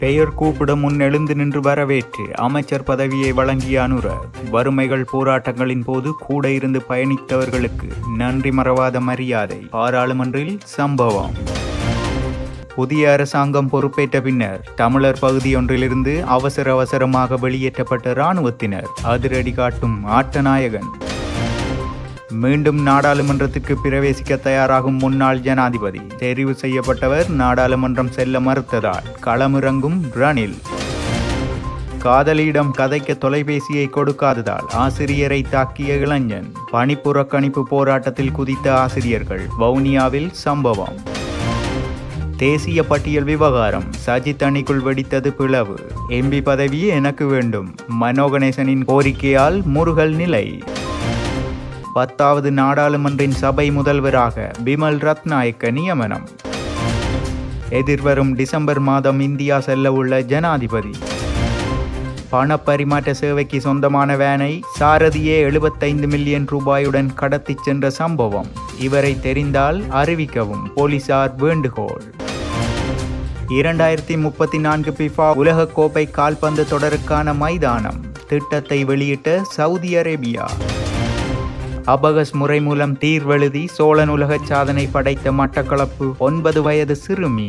பெயர் கூப்பிட முன் எழுந்து நின்று வரவேற்று அமைச்சர் பதவியை வழங்கிய அனுர வறுமைகள் போராட்டங்களின் போது கூட இருந்து பயணித்தவர்களுக்கு நன்றி மறவாத மரியாதை. பாராளுமன்றில் சம்பவம். புதிய அரசாங்கம் பொறுப்பேற்ற பின்னர் தமிழர் பகுதியொன்றிலிருந்து அவசர அவசரமாக வெளியேற்றப்பட்ட இராணுவத்தினர் அதிரடி காட்டும் ஆட்டநாயகன் மீண்டும் நாடாளுமன்றத்திற்கு பிரவேசிக்க தயாராகும் முன்னாள் ஜனாதிபதி. தெரிவு செய்யப்பட்டவர் நாடாளுமன்றம் செல்ல மறுத்ததால் களமிறங்கும் ரணில். காதலியிடம் கதைக்க தொலைபேசியை கொடுக்காததால் ஆசிரியரை தாக்கிய இளைஞன். பணிப்புறக்கணிப்பு போராட்டத்தில் குதித்த ஆசிரியர்கள். வவுனியாவில் சம்பவம். தேசிய பட்டியல் விவகாரம். சஜித் அணிக்குள் வெடித்தது பிளவு. எம்பி பதவி எனக்கு வேண்டும். மனோகணேசனின் கோரிக்கையால் முருகல் நிலை. பத்தாவது நாடாளுமன்றின் சபை முதல்வராக பிமல் ரத்நாயக்க நியமனம். எதிர்வரும் டிசம்பர் மாதம் இந்தியா செல்ல உள்ள ஜனாதிபதி. பணப்பரிமாற்ற சேவைக்கு சொந்தமான வேனை சாரதியே எழுபத்தைந்து மில்லியன் ரூபாயுடன் கடத்திச் சென்ற சம்பவம் இவரை தெரிந்தால் அறிவிக்கவும் போலீசார் வேண்டுகோள். இரண்டாயிரத்தி முப்பத்தி நான்கு பிஃபா உலகக்கோப்பை கால்பந்து தொடருக்கான மைதானம் திட்டத்தை வெளியிட்ட சவுதி அரேபியா. அபகஸ் முறை மூலம் தீர்வெழுதி சோழன் உலக சாதனை படைத்த மட்டக்களப்பு ஒன்பது வயது சிறுமி.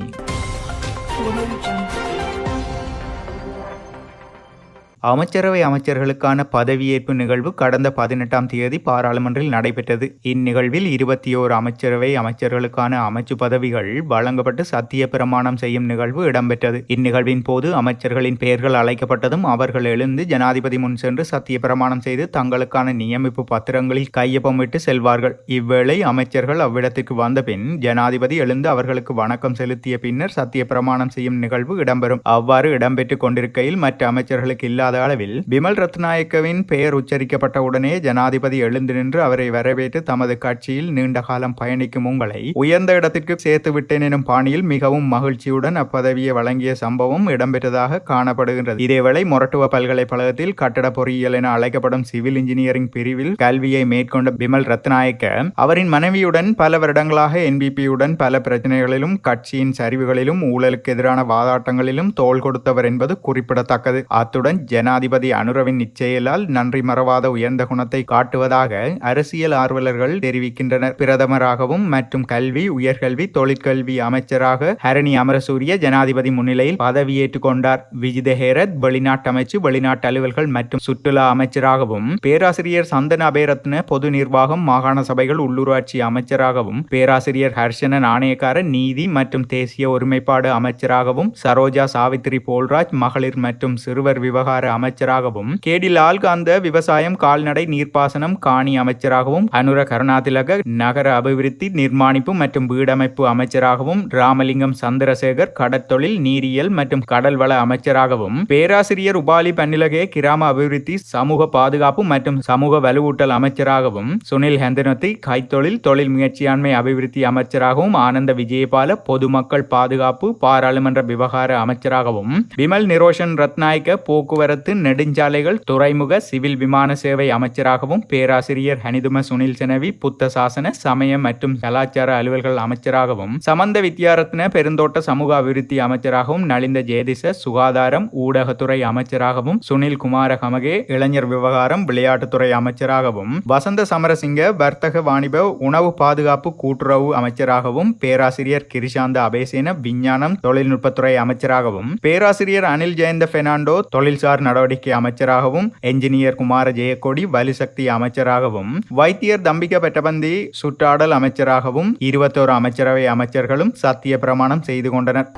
அமைச்சரவை அமைச்சர்களுக்கான பதவியேற்பு நிகழ்வு கடந்த பதினெட்டாம் தேதி பாராளுமன்றில் நடைபெற்றது. இந்நிகழ்வில் இருபத்தி ஓரு அமைச்சரவை அமைச்சர்களுக்கான அமைச்சு பதவிகள் வழங்கப்பட்டு சத்திய பிரமாணம் செய்யும் நிகழ்வு இடம்பெற்றது. இந்நிகழ்வின் போது அமைச்சர்களின் பெயர்கள் அழைக்கப்பட்டதும் அவர்கள் எழுந்து ஜனாதிபதி முன் சென்று சத்திய பிரமாணம் செய்து தங்களுக்கான நியமிப்பு பத்திரங்களில் கையொப்பமிட்டு செல்வார்கள். இவ்வேளை அமைச்சர்கள் அவ்விடத்திற்கு வந்த பின் ஜனாதிபதி எழுந்து அவர்களுக்கு வணக்கம் செலுத்திய பின்னர் சத்திய பிரமாணம் செய்யும் நிகழ்வு இடம்பெறும். அவ்வாறு இடம்பெற்றுக் கொண்டிருக்கையில் மற்ற அமைச்சர்களுக்கு இல்லாத இல்லாத அளவில் பிமல் ரத்நாயக்கவின் பெயர் உச்சரிக்கப்பட்ட உடனே ஜனாதிபதி எழுந்து நின்று அவரை வரவேற்று தமது கட்சியில் நீண்ட காலம் பயணிக்கும் உங்களை உயர்ந்த இடத்திற்கு சேர்த்து விட்டேன் எனும் பாணியில் மிகவும் மகிழ்ச்சியுடன் அப்பதவியை வழங்கிய சம்பவம் இடம்பெற்றதாக காணப்படுகின்றது. இதேவேளை மொரட்டுவ பல்கலைக்கழகத்தில் கட்டட பொறியியல் என அழைக்கப்படும் சிவில் இன்ஜினியரிங் பிரிவில் கல்வியை மேற்கொண்ட பிமல் ரத்நாயக்க அவரின் மனைவியுடன் பல வருடங்களாக என்பிபியுடன் பல பிரச்சனைகளிலும் கட்சியின் சரிவுகளிலும் ஊழலுக்கு எதிரான வாதாட்டங்களிலும் தோல் கொடுத்தவர் என்பது குறிப்பிடத்தக்கது. அத்துடன் ஜனாதிபதி அனுரவின் நிச்சயலால் நன்றி மறவாத உயர்ந்த குணத்தை காட்டுவதாக அரசியல் ஆர்வலர்கள் தெரிவிக்கின்றனர். பிரதமராகவும் மற்றும் கல்வி உயர்கல்வி தொழிற்கல்வி அமைச்சராக ஹரணி அமரசூரிய ஜனாதிபதி முன்னிலையில் பதவியேற்றுக் கொண்டார். விஜித ஹேரத் வெளிநாட்டு அமைச்சு வெளிநாட்டு அலுவல்கள் மற்றும் சுற்றுலா அமைச்சராகவும் பேராசிரியர் சந்தன அபேரத்ன பொது நிர்வாகம் மாகாண சபைகள் உள்ளூராட்சி அமைச்சராகவும் பேராசிரியர் ஹர்ஷன நாணயக்கார நீதி மற்றும் தேசிய ஒருமைப்பாடு அமைச்சராகவும் சரோஜா சாவித்ரி போல்ராஜ் மகளிர் மற்றும் சிறுவர் விவகார அமைச்சராகவும் கேடிலால் லால்காந்த விவசாயம் கால்நடை நீர்ப்பாசனம் காணி அமைச்சராகவும் அனுர கருணாதிலக நகர அபிவிருத்தி நிர்மாணிப்பு மற்றும் வீடமைப்பு அமைச்சராகவும் ராமலிங்கம் சந்திரசேகர் கடற்தொழில் நீரியல் மற்றும் கடல்வள அமைச்சராகவும் பேராசிரியர் உபாலி பன்னிலகே கிராம அபிவிருத்தி சமூக பாதுகாப்பு மற்றும் சமூக வலுவூட்டல் அமைச்சராகவும் சுனில் ஹெந்தனத்தி கைத்தொழில் தொழில் முயற்சியாண்மை அபிவிருத்தி அமைச்சராகவும் ஆனந்த விஜயபால பொதுமக்கள் பாதுகாப்பு பாராளுமன்ற விவகார அமைச்சராகவும் விமல் நிரோஷன் ரத்நாயக்க போக்குவரத்து நெடுஞ்சாலைகள் துறைமுக சிவில் விமான சேவை அமைச்சராகவும் பேராசிரியர் ஹனிதும சுனில் செனவி புத்த சாசன சமய மற்றும் கலாச்சார அலுவல்கள் அமைச்சராகவும் சமந்த வித்யாரத்ன பெருந்தோட்ட சமூக அபிவிருத்தி அமைச்சராகவும் நலிந்த ஜெயதிச சுகாதாரம் ஊடகத்துறை அமைச்சராகவும் சுனில் குமார கமகே இளைஞர் விவகாரம் விளையாட்டுத்துறை அமைச்சராகவும் வசந்த சமரசிங்க வர்த்தக வாணிப உணவு பாதுகாப்பு கூட்டுறவு அமைச்சராகவும் பேராசிரியர் கிரிஷாந்த அபேசேன விஞ்ஞானம் தொழில்நுட்பத்துறை அமைச்சராகவும் பேராசிரியர் அனில் ஜெயந்த பெர்னாண்டோ தொழில்சார் நடவடிக்கை அமைச்சராகவும் என்ஜினியர் குமார ஜெயக்கொடி வலுசக்தி அமைச்சராகவும் வைத்தியர் தம்பிக பெட்டபந்தி சுற்றாடல் அமைச்சராகவும் இருபத்தோரு அமைச்சரவை அமைச்சர்களும் சத்திய பிரமாணம் செய்து கொண்டனர்.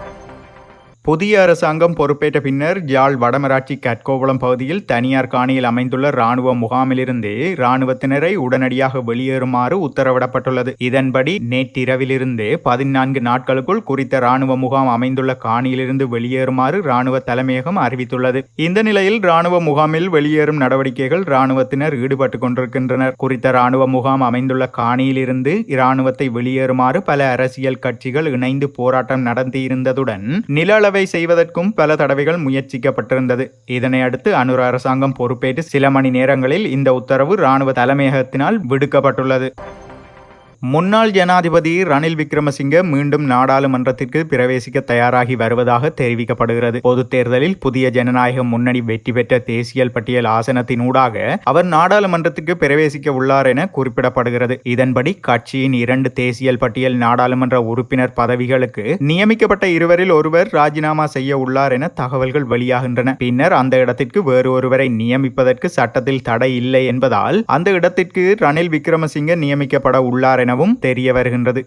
புதிய அரசாங்கம் பொறுப்பேற்ற பின்னர் யாழ் வடமராட்சி கட்கோவளம் பகுதியில் தனியார் காணியில் அமைந்துள்ள ராணுவ முகாமிலிருந்து ராணுவத்தினரை உடனடியாக வெளியேறுமாறு உத்தரவிடப்பட்டுள்ளது. இதன்படி நேற்றிரவிலிருந்தே பதினான்கு நாட்களுக்குள் குறித்த ராணுவ முகாம் அமைந்துள்ள காணியிலிருந்து வெளியேறுமாறு ராணுவ தலைமையகம் அறிவித்துள்ளது. இந்த நிலையில் ராணுவ முகாமில் வெளியேறும் நடவடிக்கைகள் ராணுவத்தினர் ஈடுபட்டுக் கொண்டிருக்கின்றனர். குறித்த ராணுவ முகாம் அமைந்துள்ள காணியிலிருந்து இராணுவத்தை வெளியேறுமாறு பல அரசியல் கட்சிகள் இணைந்து போராட்டம் நடத்தியிருந்ததுடன் நில அளவை செய்வதற்கும் பல தடவைகள் முயற்சிக்கப்பட்டிருந்தது. இதனை அடுத்து அனுர அரசாங்கம் பொறுப்பேற்று சில மணி நேரங்களில் இந்த உத்தரவு ராணுவ தலைமையகத்தினால் விடுக்கப்பட்டுள்ளது. முன்னாள் ஜனாதிபதி ரணில் விக்ரமசிங்க மீண்டும் நாடாளுமன்றத்திற்கு பிரவேசிக்க தயாராகி வருவதாக தெரிவிக்கப்படுகிறது. பொதுத் தேர்தலில் புதிய ஜனநாயக முன்னணி வெற்றி பெற்ற தேசியல் பட்டியல் ஆசனத்தினூடாக அவர் நாடாளுமன்றத்திற்கு பிரவேசிக்க உள்ளார் என குறிப்பிடப்படுகிறது. இதன்படி கட்சியின் இரண்டு தேசியல் பட்டியல் நாடாளுமன்ற உறுப்பினர் பதவிகளுக்கு நியமிக்கப்பட்ட இருவரில் ஒருவர் ராஜினாமா செய்ய உள்ளார் என தகவல்கள் வெளியாகின்றன. பின்னர் அந்த இடத்திற்கு வேறு ஒருவரை நியமிப்பதற்கு சட்டத்தில் தடை இல்லை என்பதால் அந்த இடத்திற்கு ரணில் விக்ரமசிங்க நியமிக்கப்பட உள்ளார் என எனவும் தெரிய வருகின்றது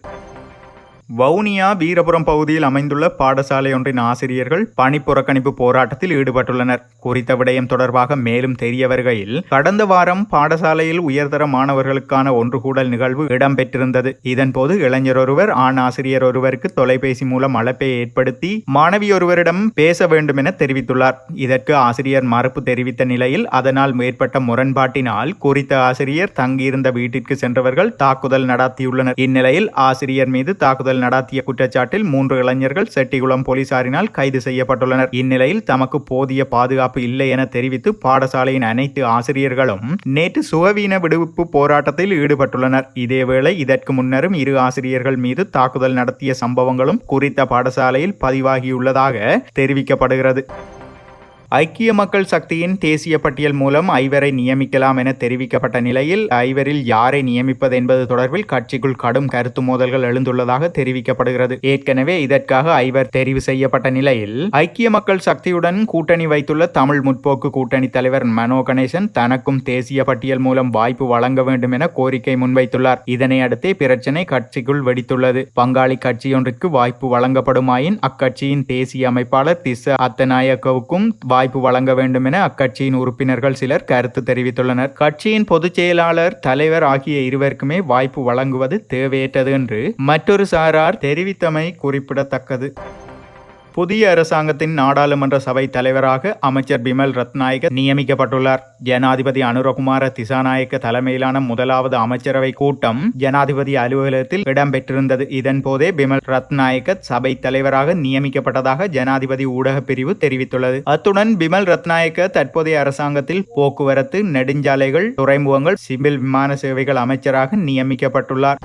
வவுனியா வீரபுரம் பகுதியில் அமைந்துள்ள பாடசாலை ஒன்றின் ஆசிரியர்கள் பணி புறக்கணிப்பு போராட்டத்தில் ஈடுபட்டுள்ளனர். குறித்த விடயம் தொடர்பாக மேலும் தெரிய வருகையில் கடந்த வாரம் பாடசாலையில் உயர்தர மாணவர்களுக்கான ஒன்று கூடல் நிகழ்வு இடம்பெற்றிருந்தது. இதன்போது இளைஞர் ஒருவர் ஆண் ஆசிரியர் ஒருவருக்கு தொலைபேசி மூலம் அழைப்பை ஏற்படுத்தி மாணவி ஒருவரிடம் பேச வேண்டும் என தெரிவித்துள்ளார். இதற்கு ஆசிரியர் மறுப்பு தெரிவித்த நிலையில் அதனால் ஏற்பட்ட முரண்பாட்டினால் குறித்த ஆசிரியர் தங்கியிருந்த வீட்டிற்கு சென்றவர்கள் தாக்குதல் நடத்தியுள்ளனர். இந்நிலையில் ஆசிரியர் மீது தாக்குதல் தாக்குதல் நடாத்திய குற்றச்சாட்டில் மூன்று இளைஞர்கள் செட்டிகுளம் போலீசாரினால் கைது செய்யப்பட்டுள்ளனர். இந்நிலையில் தமக்கு போதிய பாதுகாப்பு இல்லை என தெரிவித்து பாடசாலையின் அனைத்து ஆசிரியர்களும் நேற்று சுகவீன விடுவிப்பு போராட்டத்தில் ஈடுபட்டுள்ளனர். இதேவேளை இதற்கு முன்னரும் இரு ஆசிரியர்கள் மீது தாக்குதல் நடத்திய சம்பவங்களும் குறித்த பாடசாலையில் பதிவாகியுள்ளதாக தெரிவிக்கப்படுகிறது. ஐக்கிய மக்கள் சக்தியின் தேசிய பட்டியல் மூலம் ஐவரை நியமிக்கலாம் என தெரிவிக்கப்பட்ட நிலையில் ஐவரில் யாரை நியமிப்பது என்பது தொடர்பில் கட்சிக்குள் கடும் கருத்து மோதல்கள் எழுந்துள்ளதாக தெரிவிக்கப்படுகிறது. ஏற்கனவே இதற்காக ஐவர் தெரிவு செய்யப்பட்ட நிலையில் ஐக்கிய மக்கள் சக்தியுடன் கூட்டணி வைத்துள்ள தமிழ் முற்போக்கு கூட்டணி தலைவர் மனோ கணேசன் தனக்கும் தேசிய பட்டியல் மூலம் வாய்ப்பு வழங்க வேண்டும் என கோரிக்கை முன்வைத்துள்ளார். இதனை அடுத்தே பிரச்சினை கட்சிக்குள் வெடித்துள்ளது. பங்காளி கட்சியொன்றிற்கு வாய்ப்பு வழங்கப்படுமாயின் அக்கட்சியின் தேசிய அமைப்பாளர் திச அத்தநாயக்கவுக்கும் வாய்ப்பு வழங்க வேண்டும் என அக்கட்சியின் உறுப்பினர்கள் சிலர் கருத்து தெரிவித்துள்ளனர். கட்சியின் பொதுச் செயலாளர் தலைவர் ஆகிய இருவருக்குமே வாய்ப்பு வழங்குவது தேவையற்றது என்று மற்றொரு சாரார் தெரிவித்தமை குறிப்பிடத்தக்கது. புதிய அரசாங்கத்தின் நாடாளுமன்ற சபை தலைவராக அமைச்சர் பிமல் ரத்நாயக நியமிக்கப்பட்டுள்ளார். ஜனாதிபதி அனுரகுமார திசாநாயக்க தலைமையிலான முதலாவது அமைச்சரவை கூட்டம் ஜனாதிபதி அலுவலகத்தில் இடம்பெற்றிருந்தது. இதன் போதே பிமல் ரத்நாயக்க சபை தலைவராக நியமிக்கப்பட்டதாக ஜனாதிபதி ஊடக பிரிவு தெரிவித்துள்ளது. அத்துடன் பிமல் ரத்நாயக்க தற்போதைய அரசாங்கத்தில் போக்குவரத்து நெடுஞ்சாலைகள் துறைமுகங்கள் சிவில் விமான சேவைகள் அமைச்சராக நியமிக்கப்பட்டுள்ளார்.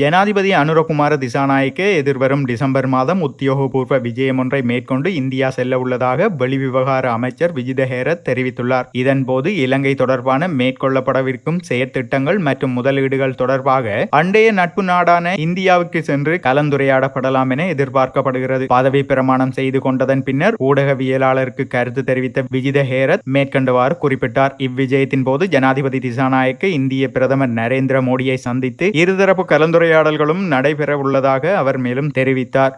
ஜனாதிபதி அனுரகுமார திசாநாயக்கே எதிர்வரும் டிசம்பர் மாதம் உத்தியோகபூர்வ விஜயம் ஒன்றை மேற்கொண்டு இந்தியா செல்ல உள்ளதாக வெளிவிவகார அமைச்சர் விஜித ஹேரத் தெரிவித்துள்ளார். இதன்போது இலங்கை தொடர்பான மேற்கொள்ளப்படவிருக்கும் செயற்திட்டங்கள் மற்றும் முதலீடுகள் தொடர்பாக அண்டைய நட்பு நாடான இந்தியாவுக்கு சென்று கலந்துரையாடப்படலாம் என எதிர்பார்க்கப்படுகிறது. பதவி பிரமாணம் செய்து கொண்டதன் பின்னர் ஊடகவியலாளருக்கு கருத்து தெரிவித்த விஜித ஹேரத் மேற்கண்டவாறு குறிப்பிட்டார். இவ்விஜயத்தின் போது ஜனாதிபதி திசாநாயக்க இந்திய பிரதமர் நரேந்திர மோடியை சந்தித்து இருதரப்பு கலந்துரை கலந்துரையாடல்களும் நடைபெற உள்ளதாக அவர் மேலும் தெரிவித்தார்.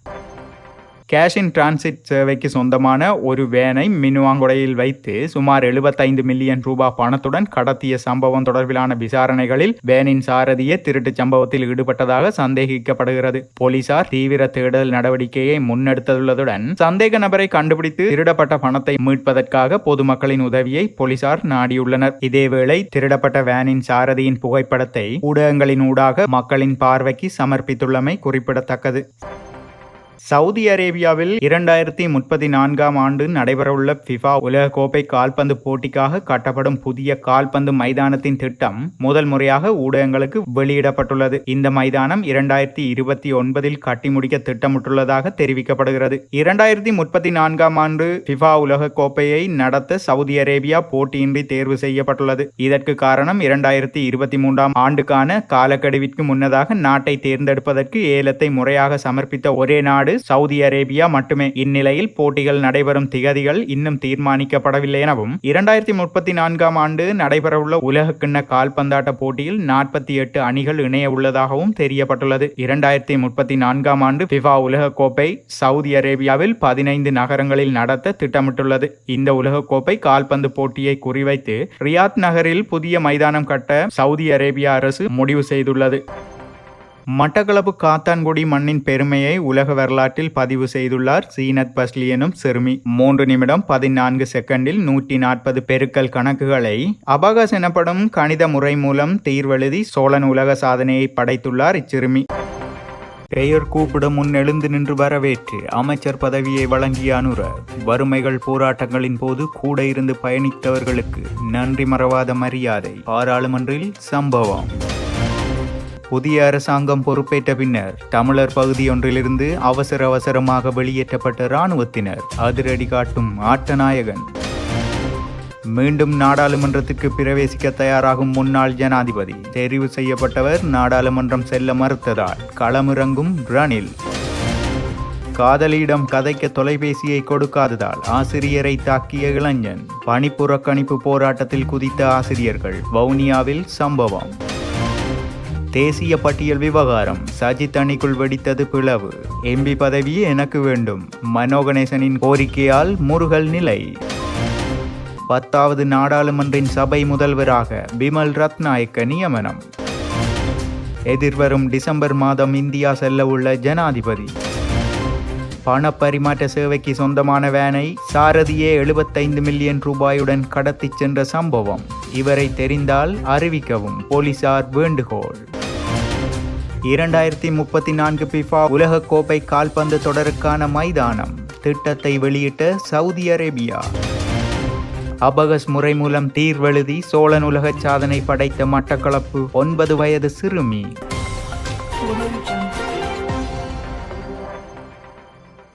கேஷ் இன் டிரான்சிட் சேவைக்கு சொந்தமான ஒரு வேனை மின்வாங்குடையில் வைத்து சுமார் எழுபத்தைந்து மில்லியன் ரூபாய் பணத்துடன் கடத்திய சம்பவம் தொடர்பிலான விசாரணைகளில் வேனின் சாரதியே திருட்டு சம்பவத்தில் ஈடுபட்டதாக சந்தேகிக்கப்படுகிறது. போலீசார் தீவிர தேடல் நடவடிக்கையை முன்னெடுத்துள்ளதுடன் சந்தேக நபரை கண்டுபிடித்து திருடப்பட்ட பணத்தை மீட்பதற்காக பொதுமக்களின் உதவியை போலீசார் நாடியுள்ளனர். இதேவேளை திருடப்பட்ட வேனின் சாரதியின் புகைப்படத்தை ஊடகங்களின் ஊடாக மக்களின் பார்வைக்கு சமர்ப்பித்துள்ளமை குறிப்பிடத்தக்கது. சவுதி அரேபியாவில் இரண்டாயிரத்தி முப்பத்தி நான்காம் ஆண்டு நடைபெறவுள்ள ஃபிஃபா உலகக்கோப்பை கால்பந்து போட்டிக்காக கட்டப்படும் புதிய கால்பந்து மைதானத்தின் திட்டம் முதல் முறையாக ஊடகங்களுக்கு வெளியிடப்பட்டுள்ளது. இந்த மைதானம் இரண்டாயிரத்தி இருபத்தி ஒன்பதில் கட்டி முடிக்க திட்டமிட்டுள்ளதாக தெரிவிக்கப்படுகிறது. இரண்டாயிரத்தி முப்பத்தி நான்காம் ஆண்டு ஃபிஃபா உலக கோப்பையை நடத்த சவுதி அரேபியா போட்டியின்றி தேர்வு செய்யப்பட்டுள்ளது. இதற்கு காரணம் இரண்டாயிரத்தி இருபத்தி மூன்றாம் ஆண்டுக்கான காலக்கெடுவிற்கு முன்னதாக நாட்டை தேர்ந்தெடுப்பதற்கு ஏலத்தை முறையாக சமர்ப்பித்த ஒரே நாடு சவுதி அரேபியா மட்டுமே. இந்நிலையில் போட்டிகள் நடைபெறும் திகதிகள் இன்னும் தீர்மானிக்கப்படவில்லை எனவும் இரண்டாயிரத்தி முப்பத்தி நான்காம் ஆண்டு நடைபெறவுள்ள உலக கிண்ண கால்பந்தாட்ட போட்டியில் நாற்பத்தி எட்டு அணிகள் இணைய உள்ளதாகவும் தெரியப்பட்டுள்ளது. இரண்டாயிரத்தி முப்பத்தி நான்காம் ஆண்டு பிஃபா உலகக்கோப்பை சவுதி அரேபியாவில் பதினைந்து நகரங்களில் நடத்த திட்டமிட்டுள்ளது. இந்த உலகக்கோப்பை கால்பந்து போட்டியை குறிவைத்து ரியாத் நகரில் புதிய மைதானம் கட்ட சவுதி அரேபியா அரசு முடிவு செய்துள்ளது. மட்டக்களப்பு காத்தான்குடி மண்ணின் பெருமையை உலக வரலாற்றில் பதிவு செய்துள்ளார் சீனத் பஸ்லி எனும் சிறுமி. மூன்று நிமிடம் பதினான்கு செகண்டில் நூற்றி நாற்பது பெருக்கல் கணக்குகளை அபகஸ் எனப்படும் கணித முறை மூலம் தீர்வெழுதி சோழன் உலக சாதனையை படைத்துள்ளார் இச்சிறுமி. பெயர் கூப்பிட முன் எழுந்து நின்று வரவேற்று அமைச்சர் பதவியை வழங்கிய அனுர வறுமைகள் போராட்டங்களின் போது கூட இருந்து பயணித்தவர்களுக்கு நன்றி மறவாத மரியாதை. பாராளுமன்றில் சம்பவம். புதிய அரசாங்கம் பொறுப்பேற்ற பின்னர் தமிழர் பகுதியொன்றிலிருந்து அவசர அவசரமாக வெளியேற்றப்பட்ட இராணுவத்தினர் அதிரடி காட்டும் ஆட்டநாயகன். மீண்டும் நாடாளுமன்றத்திற்கு பிரவேசிக்க தயாராகும் முன்னாள் ஜனாதிபதி. தெரிவு செய்யப்பட்டவர் நாடாளுமன்றம் செல்ல மறுத்ததால் களமிறங்கும் ரணில். காதலியிடம் கதைக்க தொலைபேசியை கொடுக்காததால் ஆசிரியரை தாக்கிய இளைஞன். பணிப்புறக்கணிப்பு போராட்டத்தில் குதித்த ஆசிரியர்கள் வவுனியாவில் சம்பவம். தேசிய பட்டியல் விவகாரம் சஜித் அணிக்குள் வெடித்தது பிளவு. எம்பி பதவி எனக்கு வேண்டும். மனோகணேசனின் கோரிக்கையால் முருகல் நிலை. பத்தாவது நாடாளுமன்றின் சபை முதல்வராக பிமல் ரத்நாயக்க நியமனம். எதிர்வரும் டிசம்பர் மாதம் இந்தியா செல்ல உள்ள ஜனாதிபதி. பணப்பரிமாற்ற சேவைக்கு சொந்தமான வேனை சாரதியே எழுபத்தைந்து மில்லியன் ரூபாயுடன் கடத்திச் சென்ற சம்பவம். இவரை தெரிந்தால் அறிவிக்கவும் போலீசார் வேண்டுகோள். இரண்டாயிரத்தி முப்பத்தி நான்கு பிஃபா உலகக்கோப்பை கால்பந்து தொடருக்கான மைதானம் திட்டத்தை வெளியிட்ட சவுதி அரேபியா. அபகஸ் முறை மூலம் தீர்வெழுதி சோழன் உலக சாதனை படைத்த மட்டக்களப்பு ஒன்பது வயது சிறுமி.